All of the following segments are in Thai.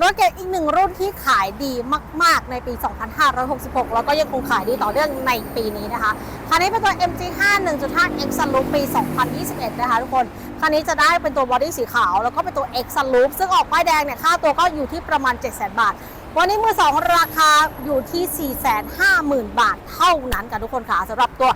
รถเก๋งอีกหนึ่งรุ่นที่ขายดีมาก ๆ ในปี 2566 แล้วก็ยังคงขายดีต่อเนื่องในปีนี้นะคะคันนี้เป็นตัว MG5 1.5 X Sunroof ปี 2021 นะคะทุกคนคันนี้จะได้เป็นตัวบอดี้สีขาว แล้วก็เป็นตัว X Sunroof ซึ่งออกป้ายแดงเนี่ยค่าตัวก็อยู่ที่ประมาณ 700,000 บาท วันนี้มือสองราคาอยู่ที่ 450,000 บาทเท่านั้นกันทุกคนค่ะสำหรับตัว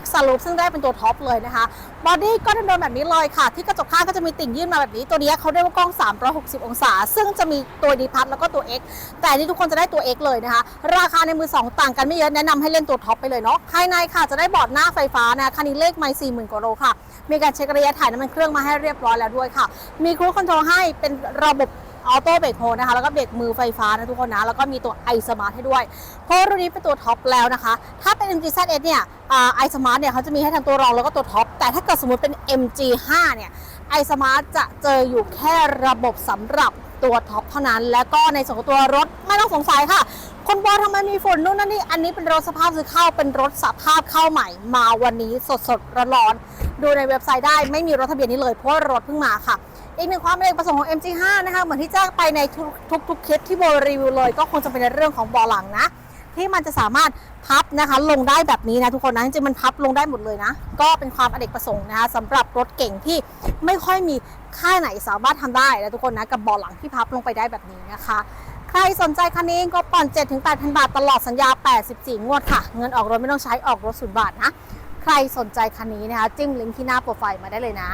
X Sunroof ซึ่งได้เป็นตัวท็อปเลยนะคะบอดี้ก็เดินแบบนี้เลยค่ะ ที่กระจกข้างก็จะมีติ่งยื่นมาแบบนี้ ตัวนี้เขาเรียกว่ากล้อง 360 องศา ซึ่งจะมีตัวดีพัทแล้วก็ตัว X แต่นี่ทุกคนจะได้ตัว X เลยนะคะ ราคาในมือ 2 ต่างกันไม่เยอะแนะนำให้เล่นตัวท็อปไปเลยเนาะภายในค่ะจะได้บอร์ดหน้าไฟฟ้านะคันนี้เลขไม่40,000กว่าโลค่ะ มีการเช็คระยะถ่ายน้ำมันเครื่องมาให้เรียบร้อยแล้วด้วยค่ะ มีครูคอนโทรลให้เป็นระบบ ออโต้เบรกโฮนะคะแล้วก็เบรกมือไฟฟ้านะทุกคนนะ แล้วก็มีตัว i Smart ให้ด้วย เพราะรุ่นนี้เป็นตัวท็อปแล้วนะคะ ถ้าเป็น MG-ZS เนี่ยไอสมาร์ทเนี่ยเขาจะมีให้ทั้งตัวรองแล้วก็ตัวท็อป แต่ถ้าเกิดสมมติเป็น MG5 เนี่ยไอสมาร์ทจะเจออยู่แค่ระบบสำหรับตัวท็อปเท่านั้น แล้วก็ในส่วนของตัวรถไม่ต้องสงสัยค่ะคนบอลทำไมมีฝุ่นนู่นนั่นนี่อันนี้เป็นรถสภาพซื้อเข้าเป็นรถสภาพเข้าใหม่ มาวันนี้สดสดๆร้อนๆ ดูในเว็บไซต์ได้ไม่มีรถทะเบียนนี้เลยเพราะว่ารถเพิ่งมาค่ะอีกหนึ่งความเป็นเอกประสงค์ของ MG5 นะคะเหมือนที่แจ้งไปในทุกๆทุกคลิปที่โบรีวิวเลย ก็คงจะเป็นในเรื่องของเบาะหลังนะ ที่มันจะสามารถพับนะคะลงได้แบบนี้นะทุกคนนะจริงๆมันพับลงได้หมดเลยนะ ก็เป็นความอเนกประสงค์นะคะสำหรับรถเก่งที่ไม่ค่อยมีค่ายไหนสามารถทำได้นะทุกคนนะกับบาะหลังที่พับลงไปได้แบบนี้นะคะ ใครสนใจคันนี้ก็ผ่อน7-8,000 บาทตลอดสัญญา 84 งวดค่ะ เงินออกรถไม่ต้องใช้ออกรถศูนย์บาทนะ ใครสนใจคันนี้นะคะ จิ้มลิงก์ที่หน้าโปรไฟล์มาได้เลยนะ